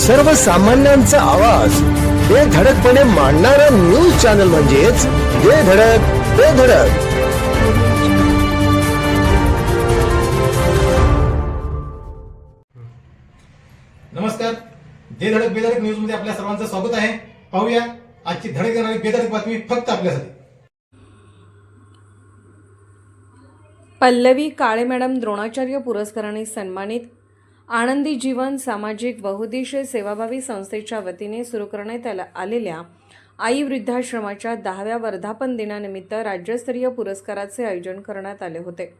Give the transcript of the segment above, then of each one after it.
सर्वसामान्यांचा आवाज. हे धडकपणे मांडणारा न्यूज चॅनल म्हणजेच हे धडक ते धडक. नमस्कार. दे धडक बेधडक न्यूजमध्ये आपल्या सर्वांचं स्वागत आहे. पाहूया आजची धडक देणारी बेधडक बातमी फक्त आपल्यासाठी. पल्लवी काळे मॅडम द्रोणाचार्य पुरस्काराने सन्मानित आनंदी जीवन सामाजिक बहुद्देशीय सेवाभावी संस्थेच्या वतीने सुरू करण्यात आलेल्या आई वृद्धाश्रमाच्या दहाव्या वर्धापन दिनानिमित्त राज्यस्तरीय पुरस्काराचे आयोजन करण्यात आले होते.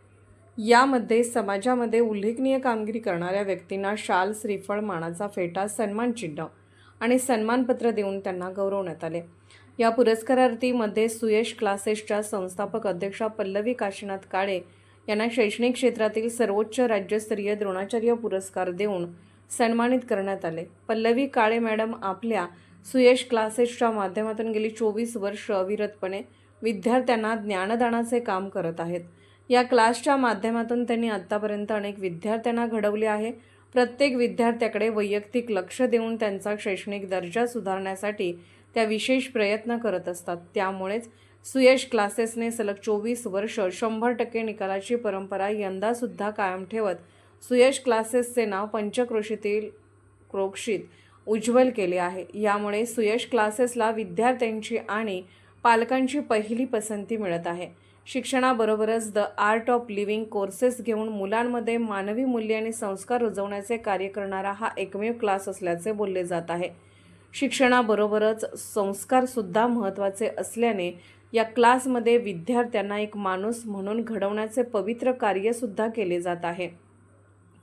यामध्ये समाजामध्ये उल्लेखनीय कामगिरी करणाऱ्या व्यक्तींना शाल श्रीफळ मानाचा फेटा सन्मान चिन्ह आणि सन्मानपत्र देऊन त्यांना गौरवण्यात आले. या पुरस्कारार्थीमध्ये सुयश क्लासेसच्या संस्थापक अध्यक्षा पल्लवी काशीनाथ काळे यांना शैक्षणिक क्षेत्रातील सर्वोच्च राज्यस्तरीय द्रोणाचार्य पुरस्कार देऊन सन्मानित करण्यात आले. पल्लवी काळे मॅडम आपल्या सुयश क्लासेसच्या माध्यमातून गेली चोवीस वर्ष अविरतपणे विद्यार्थ्यांना ज्ञानदानाचे काम करत आहेत. या क्लासच्या माध्यमातून त्यांनी आत्तापर्यंत अनेक विद्यार्थ्यांना घडवले आहे. प्रत्येक विद्यार्थ्याकडे वैयक्तिक लक्ष देऊन त्यांचा शैक्षणिक दर्जा सुधारण्यासाठी त्या विशेष प्रयत्न करत असतात. त्यामुळेच सुयश क्लासेसने सलग चोवीस वर्ष शंभर टक्के निकालाची परंपरा यंदासुद्धा कायम ठेवत सुयश क्लासेसचे नाव पंचक्रोशीतील क्रोक्षित उज्ज्वल केले आहे. यामुळे सुयश क्लासेसला विद्यार्थ्यांची आणि पालकांची पहिली पसंती मिळत आहे. शिक्षणाबरोबरच the Art of Living courses घेऊन मुलांमध्ये मानवी मूल्य आणि संस्कार रुजवण्याचे कार्य करणारा हा एकमेव क्लास असल्याचे बोलले जात आहे. शिक्षणाबरोबरच संस्कारसुद्धा महत्त्वाचे असल्याने या क्लासमध्ये विद्यार्थ्यांना एक माणूस म्हणून घडवण्याचे पवित्र कार्यसुद्धा केले जात आहे.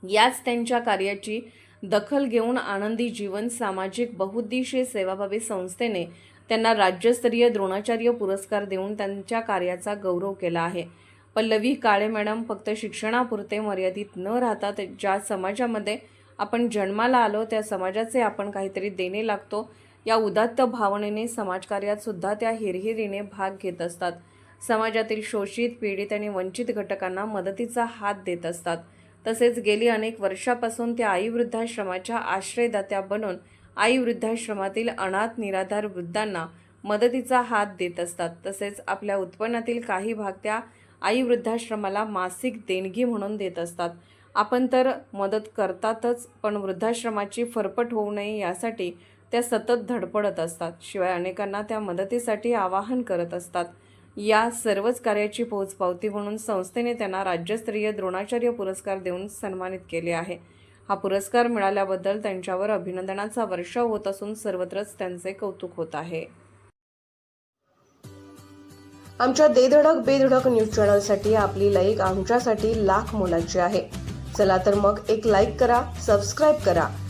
याच त्यांच्या कार्याची दखल घेऊन आनंदी जीवन सामाजिक बहुद्दिशीय सेवाभावी संस्थेने त्यांना राज्यस्तरीय द्रोणाचार्य पुरस्कार देऊन त्यांच्या कार्याचा गौरव केला आहे. पल्लवी काळे मॅडम फक्त शिक्षणापुरते मर्यादित न राहता ज्या समाजामध्ये आपण जन्माला आलो त्या समाजाचे आपण काहीतरी देणे लागतो या उदात्त भावनेने समाजकार्यात सुद्धा त्या हिरहिरीने भाग घेत असतात. समाजातील शोषित पीडित आणि वंचित घटकांना मदतीचा हात देत असतात. तसेच गेली अनेक वर्षापासून त्या आई वृद्धाश्रमाच्या आश्रयदात्या बनून आई वृद्धाश्रमातील अनाथ निराधार वृद्धांना मदतीचा हात देत असतात. तसेच आपल्या उत्पन्नातील काही भाग त्या आई वृद्धाश्रमाला मासिक देणगी म्हणून देत असतात. आपण तर मदत करतातच पण वृद्धाश्रमाची फरफट होऊ नये यासाठी त्या सतत धडपडत असतात. शिवाय अनेकांना त्या मदतीसाठी आवाहन करत असतात. या सर्वच कार्याची पोचपावती म्हणून संस्थेने त्यांना राज्यस्तरीय द्रोणाचार्य पुरस्कार देऊन सन्मानित केले आहे. हा पुरस्कार मिळाल्याबद्दल त्यांच्यावर अभिनंदनाचा वर्षाव होत असून सर्वत्रच त्यांचे कौतुक होत आहे. आमच्या देधडक बेधडक न्यूज चॅनलसाठी आपली लाईक आमच्यासाठी लाख मोलाची आहे. चला तर मग एक लाईक करा सबस्क्राईब करा.